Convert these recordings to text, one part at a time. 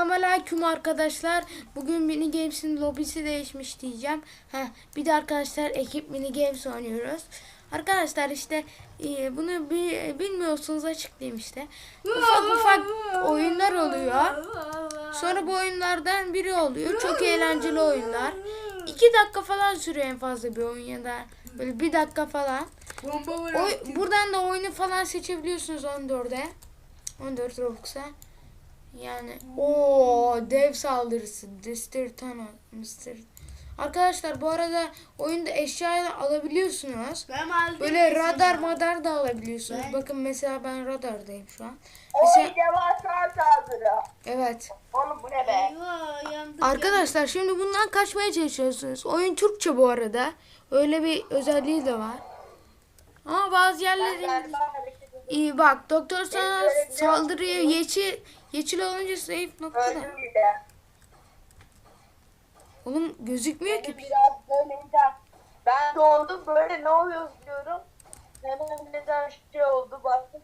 Selamünaleyküm arkadaşlar. Bugün Mini Games'in lobisi değişmiş diyeceğim. Heh, bir de arkadaşlar ekip Mini Games oynuyoruz. Arkadaşlar işte e, bunu bi, bilmiyorsunuz açıklayayım işte. Ufak ufak oyunlar oluyor. Sonra bu oyunlardan biri oluyor. Çok eğlenceli oyunlar. 2 dakika falan sürüyor en fazla bir oyun ya da böyle 1 dakika falan. Oy, buradan da oyunu falan seçebiliyorsunuz 14'e. 14 Robux'a. E. Yani o dev saldırısı. Mr. Thanos. Mr. Arkadaşlar bu arada oyunda eşyayı alabiliyorsunuz. Ben aldım. Böyle radar madar da alabiliyorsunuz. Ben... Bakın mesela ben radardayım şu an. O mesela... devasa saldırı. Evet. Oğlum bu ne be? Eyvah, Arkadaşlar yandık. şimdi bundan kaçmaya çalışıyorsunuz. Oyun Türkçe bu arada. Öyle bir özelliği de var. Ama bazı yerlerin... iyi bak doktor sana saldırıyor. Yeşil, Yeşil olunca zayıf nokta. Öldüm bile. Oğlum gözükmüyor ki. Biraz böyle Ben doğdum böyle ne oluyor diyorum. Hemen neden şey oldu baktım.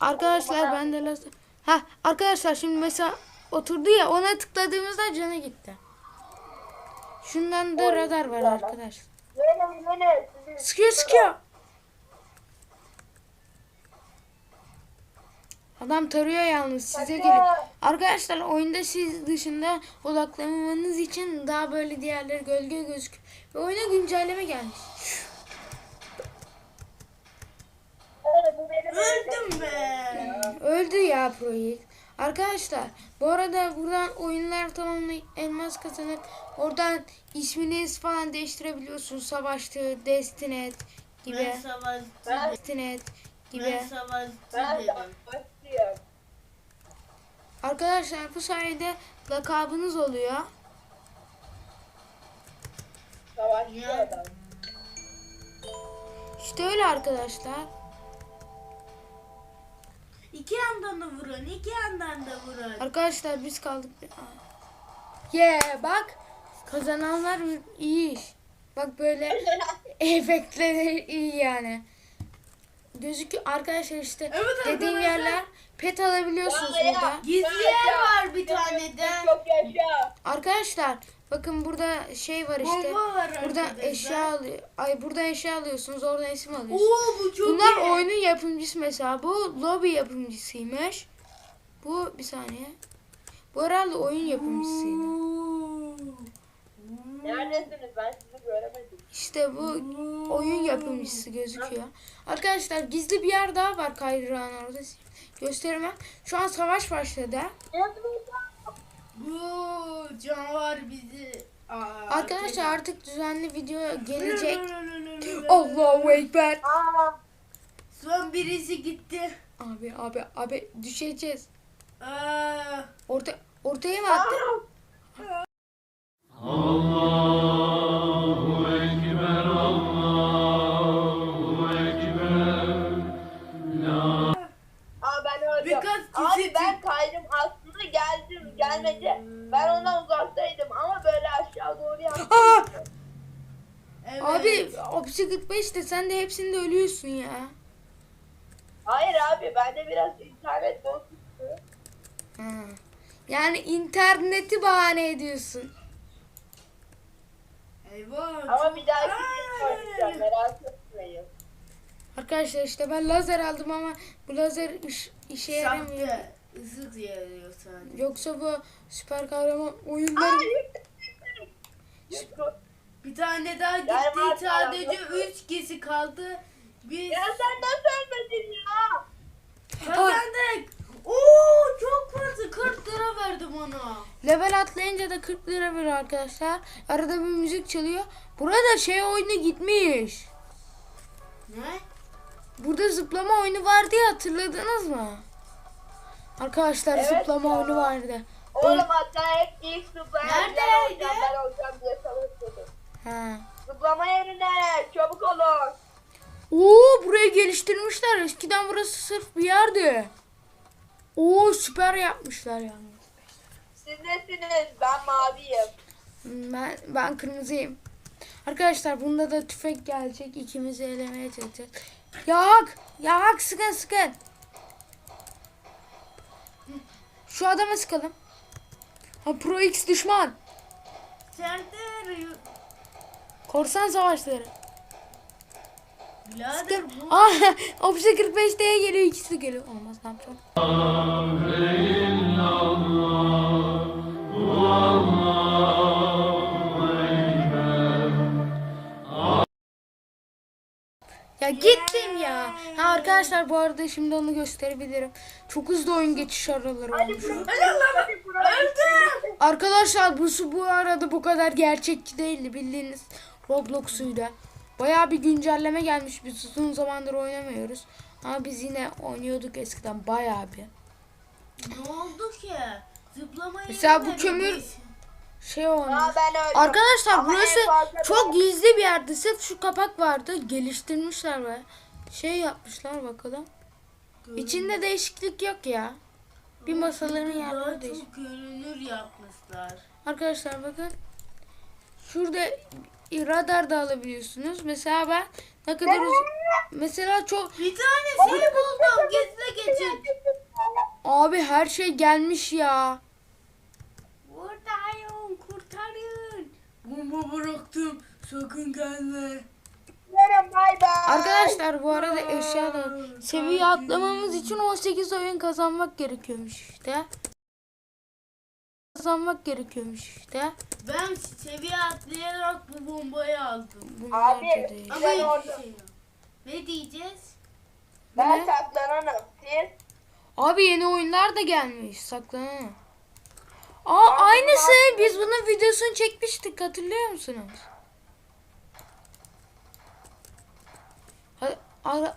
Arkadaşlar ben de lazım. Ha arkadaşlar şimdi mesela oturdu ya ona tıkladığımızda canı gitti. Şundan da radar var arkadaşlar. Böyle böyle. Sıkıyor sıkıyor. Adam tarıyor yalnız size gelip. Arkadaşlar oyunda siz dışında odaklanmanız için daha böyle diğerleri gölge gözük. Ve oyuna güncelleme gelmiş. Öldüm ben. Öldü ya projekt. Arkadaşlar bu arada buradan oyunlar tamamlayıp elmas kazanıp oradan isminiz falan değiştirebiliyorsunuz. Savaştı, Destinet gibi. Ben savaştı. Destinet gibi. Ben savaştı dedim. Arkadaşlar bu sayede lakabınız oluyor. Savaşçı ya. adam. İşte öyle arkadaşlar. İki yandan da vurun, iki yandan da vurun. Arkadaşlar biz kaldık. Ye yeah, bak kazananlar iyi iş. Bak böyle efektleri iyi yani gözüküyor. Arkadaşlar işte evet, dediğim arkadaşlar. yerler pet alabiliyorsunuz ya, burada. Gizli yer var bir tane de. Arkadaşlar bakın burada şey var işte. Bomba var burada eşya alıyor. Ay burada eşya alıyorsunuz. Orada isim alıyorsunuz. Oo, bu çok Bunlar iyi. oyunun yapımcısı mesela. Bu lobby yapımcısıymış. Bu bir saniye. Bu herhalde oyun yapımcısıydı. Neredesiniz? Ben sizi göremedim. İşte bu oyun yapımcısı gözüküyor. Arkadaşlar gizli bir yer daha var kaydırağın orada. Göstermem. Şu an savaş başladı. Bu canavar bizi Aa, Arkadaşlar artık düzenli video gelecek. Allahu Ekber. Aa, son birisi gitti. Abi abi abi düşeceğiz. Aa. Orta, ortaya mı attın? Allah. Abi hapsi 45 de sen de hepsinde ölüyorsun ya. Hayır abi bende biraz internet bozuktu. Ha. Yani interneti bahane ediyorsun. Eyvah. Ama bir dahaki Aa, oynayacağım merak etmeyin. Arkadaşlar işte ben lazer aldım ama bu lazer iş, işe yaramıyor. Sahte. Isıt yarıyor sadece. Yoksa bu süper kahraman Aa oyunları yıktım. Bir tane daha gitti. var, Sadece var. 3 kişi kaldı. Biz Ya sen nasıl ölmedin ya? kazandık. Oo çok fazla 40 lira verdim ona. level atlayınca da 40 lira veriyor arkadaşlar. Arada bir müzik çalıyor. Burada şey oyunu gitmiş. Ne? Burada zıplama oyunu vardı ya hatırladınız mı? Arkadaşlar Evet zıplama ya. oyunu vardı. Oğlum hatta hep ilk zıplayan Neredeydi? ben olacağım ben olacağım diye savaşıyordum. Ha. Zıplama yerine çabuk olun. Oo burayı geliştirmişler. Eskiden burası sırf bir yerdi. Oo süper yapmışlar yani. Siz nesiniz? Ben maviyim. Ben, ben kırmızıyım. Arkadaşlar bunda da tüfek gelecek. İkimizi elemeye çalışacağız. Yak! Yak! Sıkın sıkın. Şu adama sıkalım. Ha Pro X düşman. Serdar. Korsan savaşları. Birader bu. Aa, Opsi 45'te geliyor ikisi geliyor. Olmaz ne yapacağım? Ya gittim ya. Ha arkadaşlar bu arada şimdi onu gösterebilirim. Çok hızlı oyun geçiş araları olmuş. Arkadaşlar bu su bu arada bu kadar gerçekçi değildi bildiğiniz Roblox'uyla. Bayağı bir güncelleme gelmiş. Biz uzun zamandır oynamıyoruz. Ama biz yine oynuyorduk eskiden bayağı bir. Ne oldu ki? Zıplamayı Mesela bu kömür- biz. Şey olmuş. Aa, ben öldüm. Arkadaşlar Ama burası çok ben- gizli bir yerde. Sırf şu kapak vardı. Geliştirmişler ve şey yapmışlar bakalım. İçinde değişiklik yok ya. Bir masaların yerleri değişik. çok görünür yapmışlar. Arkadaşlar bakın. Şurada radar da alabiliyorsunuz. Mesela ben ne kadar. Mesela çok... Bir tanesini buldum. Gizli geçit. Abi her şey gelmiş ya. Buradayım. Kurtarın. Bomba bıraktım. Sakın gelme. Bay bay. Arkadaşlar bu arada eşya da seviye atlamamız için 18 oyun kazanmak gerekiyormuş işte. Kazanmak gerekiyormuş işte. Ben seviye atlayarak bu bombayı aldım. Bunlar Abi, da değil. Ama Ben hiçbir orada- şey yok. Ne diyeceğiz? Ben Ne? saklananım. Siz? Abi yeni oyunlar da gelmiş. Saklanın. Aa aynısı. Biz bunun videosunu çekmiştik. Hatırlıyor musunuz? Ha- ara-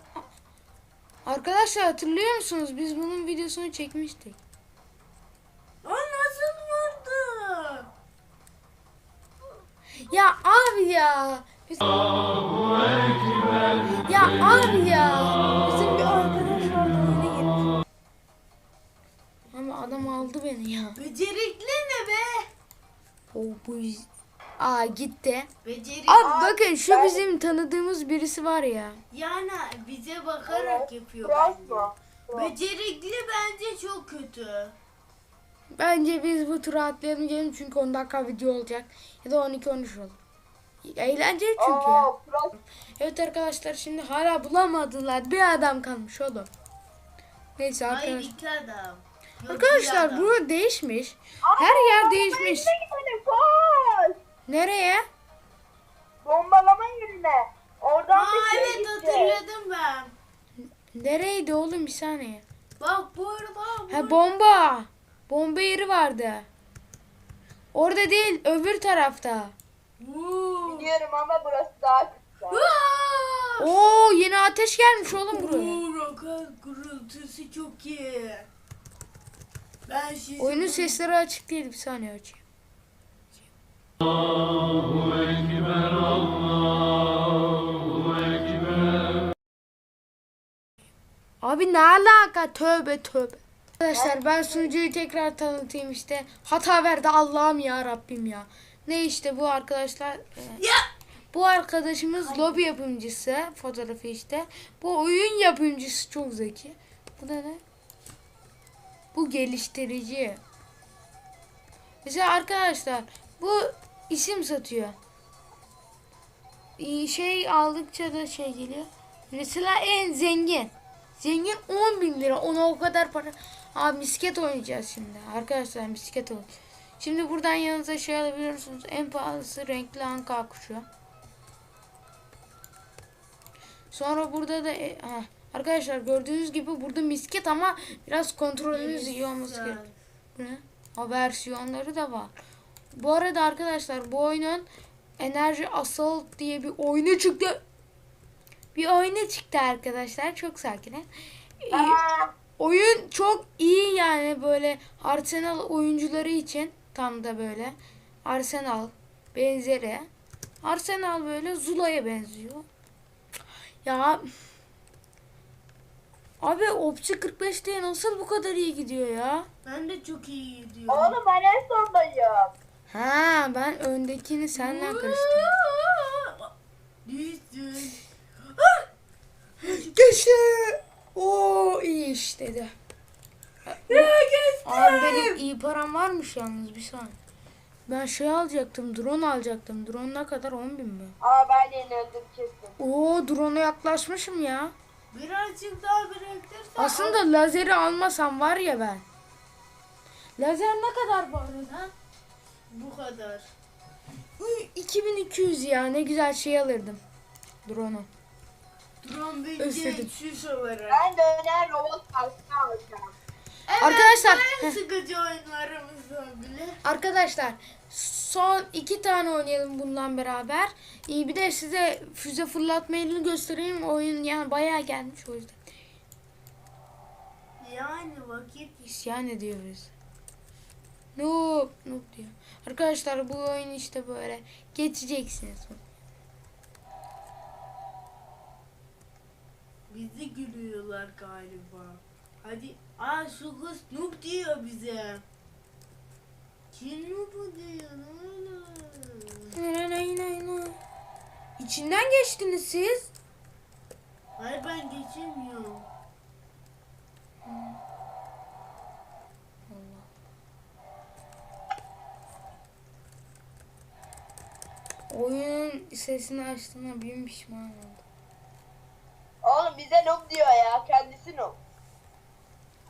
Arkadaşlar hatırlıyor musunuz? Biz bunun videosunu çekmiştik. O nasıl vurdu? Ya abi ya. Biz... Ya abi ya. Bizim bir arkadaş vardı oyuna girmiş. Ama adam aldı beni ya. Becerikli ne be? O bu Aa gitti. Becerikli. Abi bakın şu ben- bizim tanıdığımız birisi var ya. Yani bize bakarak yapıyor bence. Becerikli bence çok kötü. Bence biz bu turu atlayalım gelin çünkü 10 dakika video olacak. Ya da 12-13 olur. Eğlenceli çünkü ya. Oo, cross. Evet arkadaşlar şimdi hala bulamadılar. Bir adam kalmış oğlum. Neyse Hayır arkadaşlar. iki adam. Yok, Arkadaşlar adam. bu değişmiş. Her yer değişmiş. Yerine gidelim koş. Nereye? Bombalama yerine. Oradan Aa bir evet gideceğiz. hatırladım ben. Nereydi oğlum bir saniye. Bak burada bak. Ha bomba. Bomba yeri vardı. Orada değil öbür tarafta. Biliyorum ama burası daha güzel. Oo yeni ateş gelmiş oğlum buraya. Oo, roket gürültüsü çok iyi. Ben şimdi Oyunun sesleri açık değil bir saniye açayım. Abi ne alaka tövbe tövbe. Arkadaşlar ben sunucuyu tekrar tanıtayım işte. Hata verdi Allah'ım ya Rabbim ya. Ne işte bu arkadaşlar. e, Ya! Bu arkadaşımız lobi yapımcısı. Fotoğrafı işte. Bu oyun yapımcısı çok zeki. Bu da ne? Bu geliştirici. Mesela arkadaşlar bu isim satıyor. Şey aldıkça da şey geliyor. Mesela en zengin. Zengin 10 bin lira. Ona o kadar para. Abi misket oynayacağız şimdi. Arkadaşlar misket oyun. Şimdi buradan yanınıza şey alabiliyorsunuz. En pahalısı renkli anka kuşu. Sonra burada da e, ha, arkadaşlar gördüğünüz gibi burada misket ama biraz kontrolünüz iyi olması gerekiyor. Ne? Ha, versiyonları da var. Bu arada arkadaşlar bu oyunun Enerji Assault diye bir oyunu çıktı. Bir oyunu çıktı arkadaşlar. Çok sakin. Ee, oyun çok iyi yani böyle Arsenal oyuncuları için tam da böyle Arsenal benzeri. Arsenal böyle Zula'ya benziyor. Ya Abi Opsi 45 diye nasıl bu kadar iyi gidiyor ya? Ben de çok iyi gidiyorum. oğlum ben en sondayım. Ha ben öndekini senden karıştırdım. Geçti. Oo iyi iş dedi. Ya geçtim. Abi benim iyi param varmış yalnız bir saniye. Ben şey alacaktım, drone alacaktım. Drone ne kadar? 10 bin mi? Ama ben yenildim kesin. Oo drone'a yaklaşmışım ya. Birazcık daha biriktirsen. Aslında lazeri almasam var ya ben. Lazer ne kadar bu arada? Bu kadar. Uy, 2200 ya ne güzel şey alırdım. Drone'u. Drone bilgi Özledim. süs olarak. Ben döner robot parçası alacağım. Evet, Arkadaşlar, En sıkıcı oyunlarımızdan bile. Arkadaşlar son iki tane oynayalım bundan beraber. İyi bir de size füze fırlatmayı göstereyim. Oyun yani bayağı gelmiş o yüzden. Yani vakit İsyan ediyoruz. Noob, noob diyor. Arkadaşlar bu oyun işte böyle. Geçeceksiniz. Bizi gülüyorlar galiba. Hadi. Aa şu kız noob diyor bize. Kim noob diyor? Nay, nay. İçinden geçtiniz siz. Hayır ben geçemiyorum. Oyunun sesini açtığına bin pişman oldum. Oğlum bize noob diyor ya. Kendisi noob.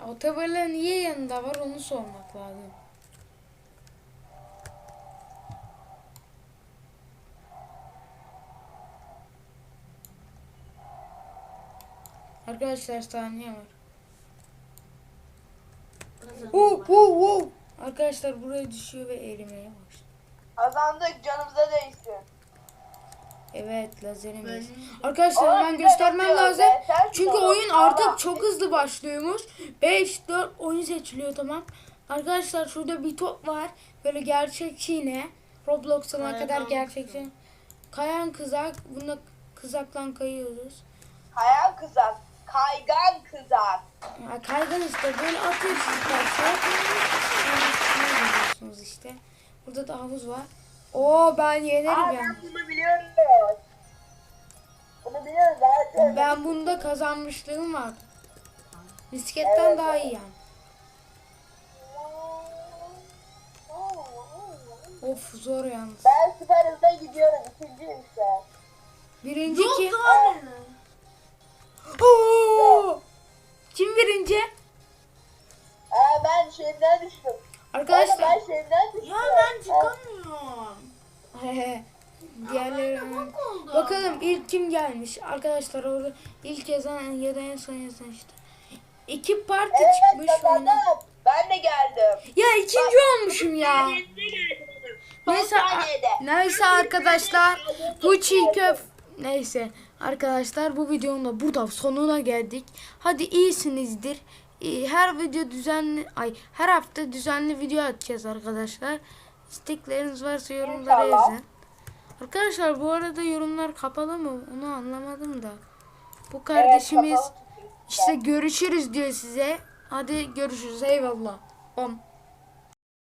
O tabela niye yanında var onu sormak lazım. Arkadaşlar saniye var. Oh, oh, oh. Arkadaşlar buraya düşüyor ve erimeye başlıyor. Kazandık canımıza değsin. Evet lazerimiz. Benim- Arkadaşlar Oğlum, hemen göstermem lazım. Çünkü oyun Aa. artık çok hızlı başlıyormuş. 5 4 oyun seçiliyor tamam. Arkadaşlar şurada bir top var. Böyle gerçekçi yine. Roblox'a kadar kızak. gerçekçi. Kayan kızak. Bunda kızaklan kayıyoruz. Kayan kızak. Kaygan kızak. Ya kaygan işte böyle atıyorsunuz işte. Burada da havuz var. Oo ben yenerim Aa yani. ben bunu biliyorum. Bunu biliyoruz zaten. Ben bunda kazanmışlığım var. Bisikletten Evet, daha evet. iyi yani. Of zor yalnız. Ben süper hızla gidiyorum. İkinciyim şu an. Birinci Yok kim? Oo! Kim birinci? Aa ben şeyden düştüm. Arkadaşlar. ben şeyden düştüm. Ya ben çıkamıyorum. Diğerleri bak. Bakalım ilk kim gelmiş? Arkadaşlar orada ilk yazan ya da en son yazan işte. İki parti Evet çıkmış oyuna. Ben de geldim. Ya ikinci olmuşum ya. Neyse, neyse arkadaşlar bu çiğ köf neyse arkadaşlar bu videonun da burada sonuna geldik. Hadi iyisinizdir. Her video düzenli ay her hafta düzenli video atacağız arkadaşlar. İstekleriniz varsa yorumlara İnşallah. yazın. Arkadaşlar bu arada yorumlar kapalı mı? Onu anlamadım da. Bu kardeşimiz işte görüşürüz diyor size. Hadi görüşürüz. Eyvallah. Bam.